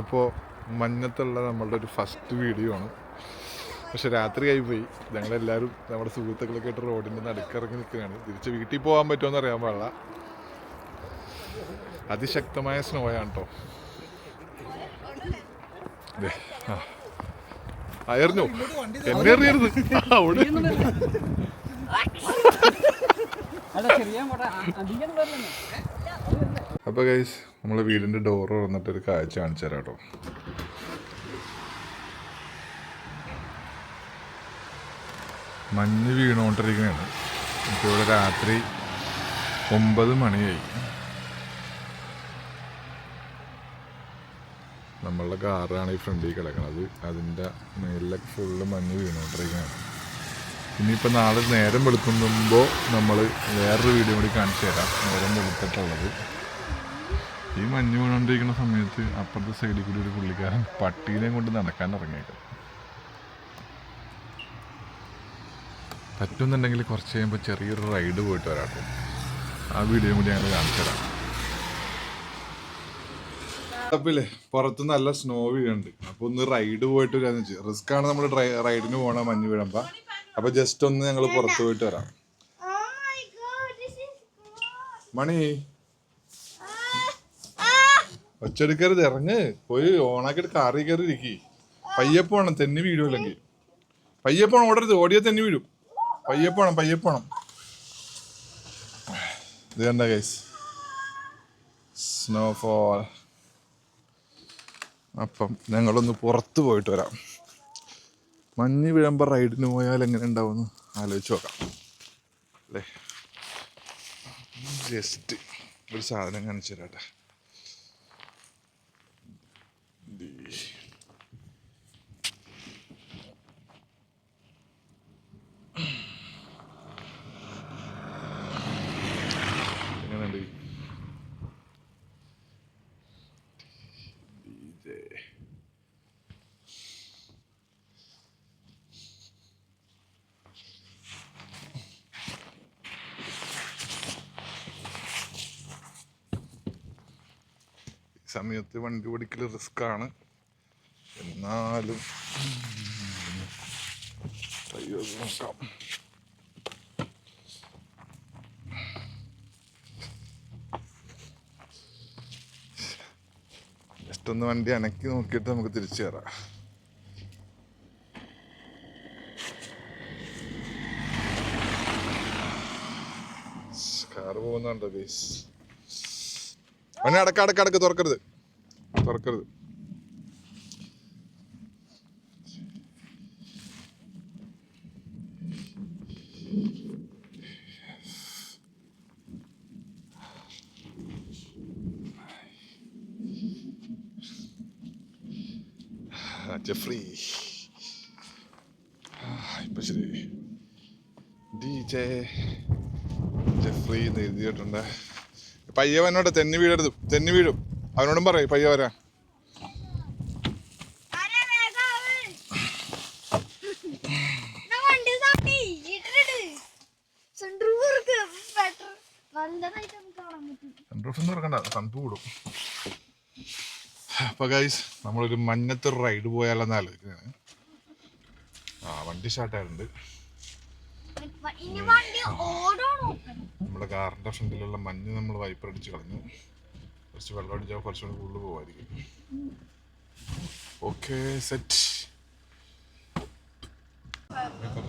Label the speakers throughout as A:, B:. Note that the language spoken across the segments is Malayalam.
A: അപ്പോൾ മഞ്ഞത്തുള്ള നമ്മളുടെ ഒരു ഫസ്റ്റ് വീഡിയോ ആണ്. പക്ഷെ രാത്രിയായി പോയി ഞങ്ങളെല്ലാവരും നമ്മുടെ സുഹൃത്തുക്കളൊക്കെ ആയിട്ട് റോഡിന്റെ നടുക്കിറങ്ങി നിൽക്കുകയാണ്. തിരിച്ച് വീട്ടിൽ പോകാൻ പറ്റുമെന്ന് അറിയാൻ പാടില്ല. അതിശക്തമായ സ്നോയാണ് കേട്ടോ. എറിഞ്ഞോ? എന്നെ എറിയരുത്. ആ, അവിടെ
B: അപ്പൊ ചെറിയ
A: നമ്മളെ വീടിന്റെ ഡോർ തുറന്നിട്ട് ഒരു കാഴ്ച കാണിച്ചു തരാം കേട്ടോ. മഞ്ഞ് വീണുകൊണ്ടിരിക്കുകയാണ്. ഇവിടെ രാത്രി ഒമ്പത് മണിയായി. നമ്മളുടെ കാറാണ് ഈ ഫ്രണ്ടിൽ കിടക്കുന്നത് അതിന്റെ മേലിലൊക്കെ ഫുള്ള് മഞ്ഞ് വീണുകൊണ്ടിരിക്കുകയാണ്. ഇനിയിപ്പോൾ നാളെ നേരം വെളുക്കുമ്പോൾ നമ്മൾ വേറൊരു വീഡിയോ കൂടി കാണിച്ചു തരാം. നേരം വെളുത്തിട്ടുള്ളത്. ഈ മഞ്ഞ് വീണുകൊണ്ടിരിക്കുന്ന സമയത്ത് അപ്പുറത്തെ സൈഡിൽ കൂടി ഒരു പുള്ളിക്കാരൻ പട്ടീനെ കൊണ്ട് നടക്കാൻ ഇറങ്ങിയിട്ട്. പറ്റുന്നുണ്ടെങ്കിൽ കുറച്ച് കഴിയുമ്പോൾ ചെറിയൊരു റൈഡ് പോയിട്ട് വരാട്ടോ ആ വീഡിയോ കൂടി ഞങ്ങൾ കാണിച്ചു തരാം. അപ്പില്ലേ പുറത്ത് നല്ല സ്നോ വീഴുന്നുണ്ട്. അപ്പൊ ഒന്ന് റൈഡ് പോയിട്ട് വരാന്ന് വെച്ചു. റിസ്ക് ആണ് നമ്മൾ റൈഡിന് പോണ മഞ്ഞ് വീഴുമ്പോ. അപ്പൊ ജസ്റ്റ് ഒന്ന് ഞങ്ങൾ പുറത്ത് പോയിട്ട് വരാം.
C: Oh.
A: മണി. ഒച്ചെടുക്കരുത് ഇറങ്ങ്. പോയി ഓണാക്കിയിട്ട് കാറി കയറി ഇരിക്കി പയ്യപ്പോണം തെന്നി വീഴും അല്ലെങ്കിൽ. പയ്യപ്പോണം ഓടരുത്. ഓടിയ തെന്നി വീഴും. പയ്യപ്പോണം പയ്യപ്പോണം ഇത് കണ്ട ഗൈസ് സ്നോഫോൾ അപ്പം ഞങ്ങളൊന്ന് പുറത്ത് പോയിട്ട് വരാം. മഞ്ഞ് വിഴമ്പ റൈഡിന് പോയാൽ എങ്ങനെ ഉണ്ടാവുമെന്ന് ആലോചിച്ച് നോക്കാം. അല്ലേ? ജസ്റ്റ് ഒരു സാധനം കാണിച്ചു തരാട്ടെ değil. സമയത്ത് വണ്ടി ഓടിക്കൽ റിസ്ക് ആണ് എന്നാലും അയ്യോ നോക്കാം ജസ്റ്റ് ഒന്ന് വണ്ടി അനക്കി നോക്കിയിട്ട് നമുക്ക് തിരിച്ചു കയറാം കാറ് പോകുന്നുണ്ടോ ബേസ് അവനെ അടക്ക അടക്ക അടക്ക് തുറക്കരുത്. തുറക്കരുത്. ജെഫ്രി ഇപ്പൊ ശരി. ഡി ജെ ജെഫ്രി എന്ന് എഴുതിയിട്ടുണ്ട്. പയ്യവനോട് തെന്നി വീഴരുത് തെന്നി വീഴും. അവനോടും പറയും പയ്യ വരാൻ. അപ്പൊ ഗൈസ് നമ്മളൊരു മഞ്ഞത്തൊരു റൈഡ് പോയാലെന്ന് ആലോചിക്കുകയാണ് ആ വണ്ടി സ്റ്റാർട്ടായിട്ടുണ്ട്
C: ഇനി വണ്ടി ഓടോ നോക്കണം
A: നമ്മുടെ കാറിന്റെ ഫ്രണ്ടിലുള്ള മഞ്ഞ് നമ്മൾ വൈപ്പർ അടിച്ച് കളഞ്ഞു. കുറച്ച് വെള്ളം അടിച്ചാൽ കുറച്ചുകൂടി കൂടുതൽ പോകുമായിരിക്കും ഓക്കെ സെറ്റ് ഇപ്പൊ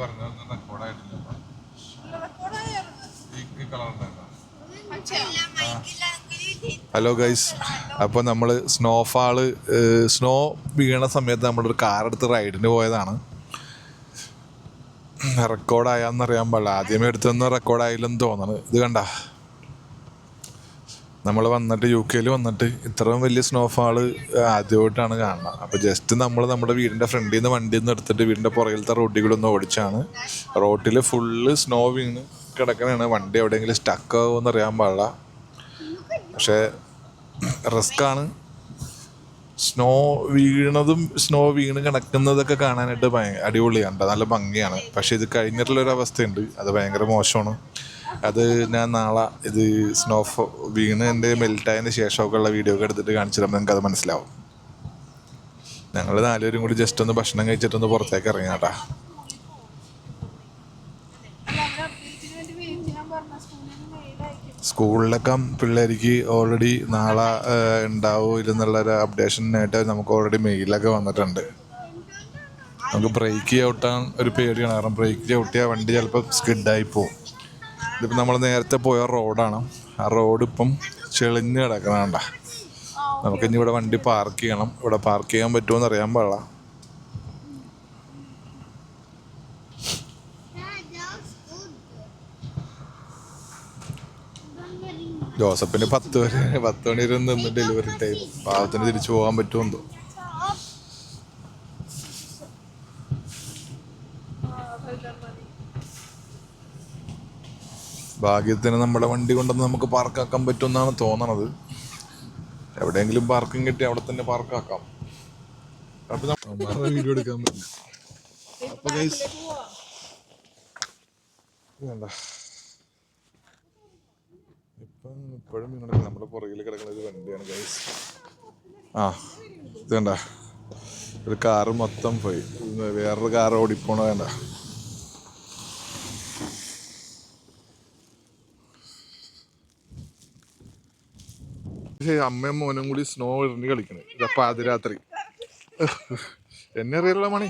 A: ഹലോ ഗൈസ് അപ്പോൾ നമ്മൾ സ്നോഫാൾ സ്നോ വീണ സമയത്ത് നമ്മളൊരു കാർ എടുത്ത് റൈഡിന് പോയതാണ്. റെക്കോർഡായാന്നറിയാൻ പാടില്ല. ആദ്യമേ എടുത്തൊന്നും റെക്കോർഡായില്ലെന്ന് തോന്നണ്. ഇത് കണ്ട? നമ്മൾ വന്നിട്ട് യു കെയിൽ വന്നിട്ട് ഇത്രയും വലിയ സ്നോഫാൾ ആദ്യമായിട്ടാണ് കാണുന്നത്. അപ്പോൾ ജസ്റ്റ് നമ്മൾ നമ്മുടെ വീടിന്റെ ഫ്രണ്ടിൽ നിന്ന് വണ്ടിയിൽ നിന്ന് എടുത്തിട്ട് വീടിന്റെ പുറകിലത്തെ റോഡിലൊന്ന് ഓടിച്ചാണ്. റോട്ടിൽ ഫുള്ള് സ്നോ വീണ് കിടക്കണാണ് വണ്ടി എവിടെയെങ്കിലും സ്റ്റക്ക് ആകുമെന്ന് അറിയാൻ പാടില്ല. പക്ഷേ റിസ്ക്കാണ് സ്നോ വീണതും സ്നോ വീണ് കിടക്കുന്നതൊക്കെ കാണാനായിട്ട് ഭയങ്കര അടിപൊളിയാണ് നല്ല ഭംഗിയാണ്. പക്ഷെ ഇത് കഴിഞ്ഞിട്ടുള്ളൊരു അവസ്ഥയുണ്ട് അത് ഭയങ്കര മോശമാണ്. അത് ഞാൻ നാളെ ഇത് സ്നോ വീണ് എന്റെ മെൽറ്റായതിന് ശേഷമൊക്കെ ഉള്ള വീഡിയോ ഒക്കെ എടുത്തിട്ട് കാണിച്ചു നിങ്ങൾക്ക് അത് മനസ്സിലാവും. ഞങ്ങൾ നാലുപേരും കൂടി ജസ്റ്റ് ഒന്ന് ഭക്ഷണം കഴിച്ചിട്ടൊന്ന് പുറത്തേക്ക്
C: ഇറങ്ങാം അവിടെ അപ്ഡേറ്റിന് വേണ്ടി വെയിറ്റ് ചെയ്യാൻ പറഞ്ഞ സ്കൂളിൽ നിന്ന് മെയിൽ അയക്കും
A: സ്കൂളിലൊക്കെ പിള്ളേർക്ക് ഓൾറെഡി നാളെ ഏഹ്, ഉണ്ടാവോ ഇല്ലെന്നുള്ള ഒരു അപ്ഡേഷനായിട്ട് നമുക്ക് ഓൾറെഡി മെയിലൊക്കെ വന്നിട്ടുണ്ട്. നമുക്ക് ബ്രേക്ക് ചവിട്ടാൻ ഒരു പേടിയാണ്. കാരണം ബ്രേക്ക് ചവിട്ടിയാൽ വണ്ടി ചിലപ്പോൾ സ്കിഡായി പോവും. ഇതിപ്പോൾ നമ്മൾ നേരത്തെ പോയ റോഡാണ് ആ റോഡ് ഇപ്പം ചെളിഞ്ഞ് കിടക്കണണ്ട നമുക്കിനി ഇവിടെ വണ്ടി പാർക്ക് ചെയ്യണം. ഇവിടെ പാർക്ക് ചെയ്യാൻ പറ്റുമോ അറിയാൻ പാടില്ല. ജോസഫിന് പത്ത് വരെ പത്ത് മണി വരെ നിന്ന് ഡെലിവറി ടൈം പാവത്തിന് തിരിച്ചു പോകാൻ പറ്റുമെന്തോ? ഭാഗ്യത്തിന് നമ്മുടെ വണ്ടി കൊണ്ടുവന്ന് നമുക്ക് പാർക്കാക്കാൻ പറ്റുമെന്നാണ് തോന്നണത്. എവിടെയെങ്കിലും പാർക്കിംഗ് കിട്ടി അവിടെ തന്നെ പാർക്കാക്കാം അപ്പൊ വീഡിയോ എടുക്കാൻ പറ്റില്ല. അപ്പൊ guys, വേണ്ട. ഇപ്പം ഇപ്പോഴും നിങ്ങളുടെ നമ്മുടെ പുറകിൽ കിടക്കുന്ന ഒരു വണ്ടിയാണ് ഗൈസ് ആ ഇത് കണ്ട. ഒരു കാറ് മൊത്തം പോയി. വേറൊരു കാർ ഓടിപ്പോണ വേണ്ട അമ്മയും മോനും കൂടി സ്നോ ഇറങ്ങി കളിക്കണേ. ഇതപ്പ പാതിരാത്രി എന്നെ അറിയല്ലോ മണി?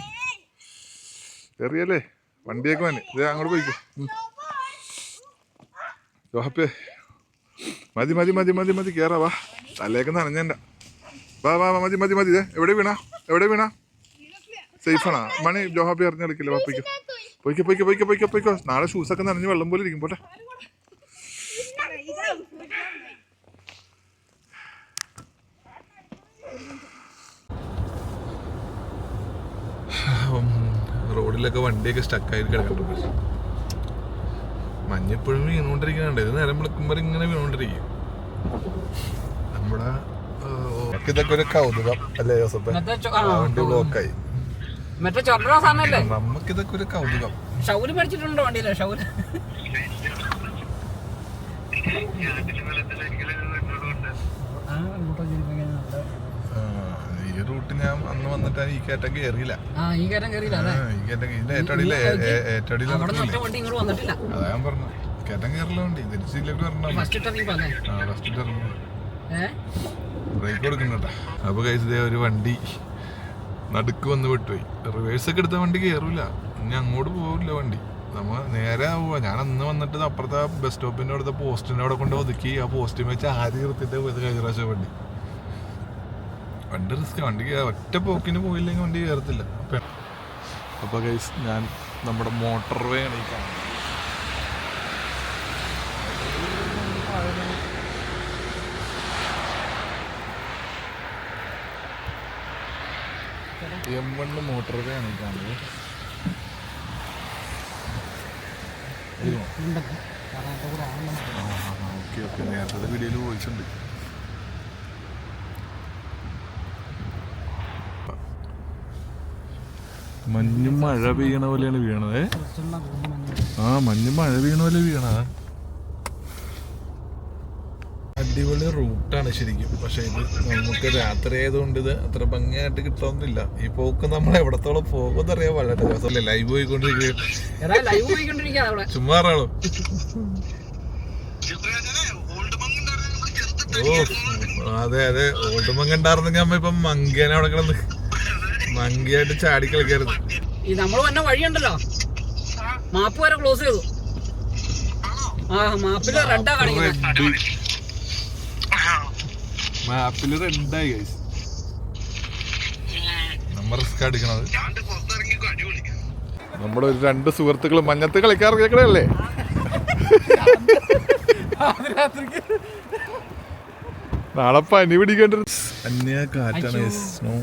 A: എറിയല്ലേ വണ്ടിയൊക്കെ വേണേ ഇത് അങ്ങോട്ട് പോയിക്കോ. ഉം. മതി മതി മതി മതി മതി കേറാ വാ. തലേക്ക് നനഞ്ഞണ്ട. വാ വാ മതി മതി മതി എവിടെ വീണാ? എവിടെ വീണ? സേഫാണോ മണി ജോഹാബി അറിഞ്ഞ കളിക്കില്ല വാ പൊയ്ക്കോ പൊയ്ക്കോ പൊയ്ക്കോ പൊയ്ക്കോ പോയിക്കോ. നാളെ ഷൂസൊക്കെ നനഞ്ഞ് വെള്ളം പോലെ ഇരിക്കും പോട്ടെ. റോഡിലൊക്കെ വണ്ടിയൊക്കെ സ്റ്റക്കായി കിടക്കുന്നുണ്ട് മഞ്ഞപ്പോഴും വീണുകൊണ്ടിരിക്കുന്നുണ്ട്. ഇത് നേരം വിളിക്കുമ്പോൾ ഇങ്ങനെ വീണുകൊണ്ടിരിക്കും. നമ്മുടെ ഇതൊക്കെ ഒരു കൗതുകം അല്ലേ ജോസഫ്? വണ്ടി ബ്ലോക്കായി
B: മറ്റേ ചൊറ സാധനല്ലേ?
A: നമുക്കിതൊക്കെ ഒരു കൗതുകം.
B: ഷൗൽ പഠിച്ചിട്ടുണ്ടോ വണ്ടിയിലെ? ഷൗൽ ആ, ഇങ്ങോട്ടോ ചിരിപ്പിക്കാൻ നല്ല-
A: ആ, ഈ റൂട്ട് ഞാൻ അന്ന് വന്നിട്ട് ഈ കയറ്റം
B: കേറിയില്ല ഈ കയറ്റം കയറിയില്ല
A: കയറ്റം ഇതിന്റെ അതാ ഞാൻ പറഞ്ഞു കയറ്റം വണ്ടി തിരിച്ചില്ലേക്ക് പറഞ്ഞു
B: ഫസ്റ്റ്
A: ഇറങ്ങി ബ്രേക്ക് കൊടുക്കണ്ടട്ടാ അപ്പൊ ഇതേ ഒരു വണ്ടി നടുക്ക് വന്ന് വിട്ടുപോയി. റിവേഴ്സ് ഒക്കെ എടുത്ത വണ്ടി കേറൂല ഇനി അങ്ങോട്ട് പോകില്ല വണ്ടി. നമ്മ നേരെ പോവാ. ഞാൻ അന്ന് വന്നിട്ട് അപ്പുറത്തെ ബസ് സ്റ്റോപ്പിന്റെ അവിടുത്തെ പോസ്റ്റിന്റെ അവിടെ കൊണ്ട് ഒതുക്കി ആ പോസ്റ്റിൽ വെച്ച് ആദ്യം നിർത്തിട്ട് പോയത് കഴിഞ്ഞ പ്രാവശ്യം വണ്ടി. വണ്ടി റിസ്ക് വണ്ടി ഒറ്റ പോക്കിന് പോയില്ലെങ്കിൽ വണ്ടി കയറത്തില്ല. അപ്പൊ അപ്പൊ ഗൈസ് ഞാൻ നമ്മുടെ മോട്ടോർ വേ കാണുന്നത്. എം വണ് മോട്ടോർ വേ ആണ് കാണുന്നത്. Okay okay. നേരത്തെ വീഡിയോയിൽ വോയിസ് മഞ്ഞ് മഴ പെയ്യണ പോലെയാണ് വീണത്. ആ മഞ്ഞ് മഴ പെയ്യണ പോലെ വീണ അടിപൊളി റൂട്ടാണ് ശരിക്കും. പക്ഷെ ഇത് നമുക്ക് രാത്രി ആയതുകൊണ്ട് ഇത് അത്ര ഭംഗിയായിട്ട് കിട്ടണമെന്നില്ല ഈ പോക്ക് നമ്മൾ എവിടത്തോളം പോകുമെന്നറിയാൻ വളരെ ദിവസമല്ലേ ലൈവ് പോയിക്കൊണ്ടിരിക്കുകയും ചുമ്മാ ആളോ ഓ അതെ അതെ. ഓൾഡ് മങ്ക ഉണ്ടായിരുന്നെങ്കിൽ അമ്മ ഇപ്പം മങ്കേനെ അവിടെ കിടന്ന് മങ്കിയായിട്ട് ചാടി കളിക്കരുത്.
B: ഈ നമ്മൾ വന്ന വഴിയുണ്ടല്ലോ. മാപ്പ് വരെ ക്ലോസ് ചെയ്തു. ആ മാപ്പിൽ റെഡാ കാണിക്കുന്നത്
A: മാപ്പിൽ റെഡായി ഗൈസ് നമ്മ റിസ്ക് അടിക്കണത്. നമ്മുടെ ഒരു രണ്ട് സുഹൃത്തുക്കൾ മഞ്ഞത്ത് കളിക്കാറില്ലേ നാളെ പനി പിടിക്കേണ്ട അന്യ കാറ്റാണ്. Snow.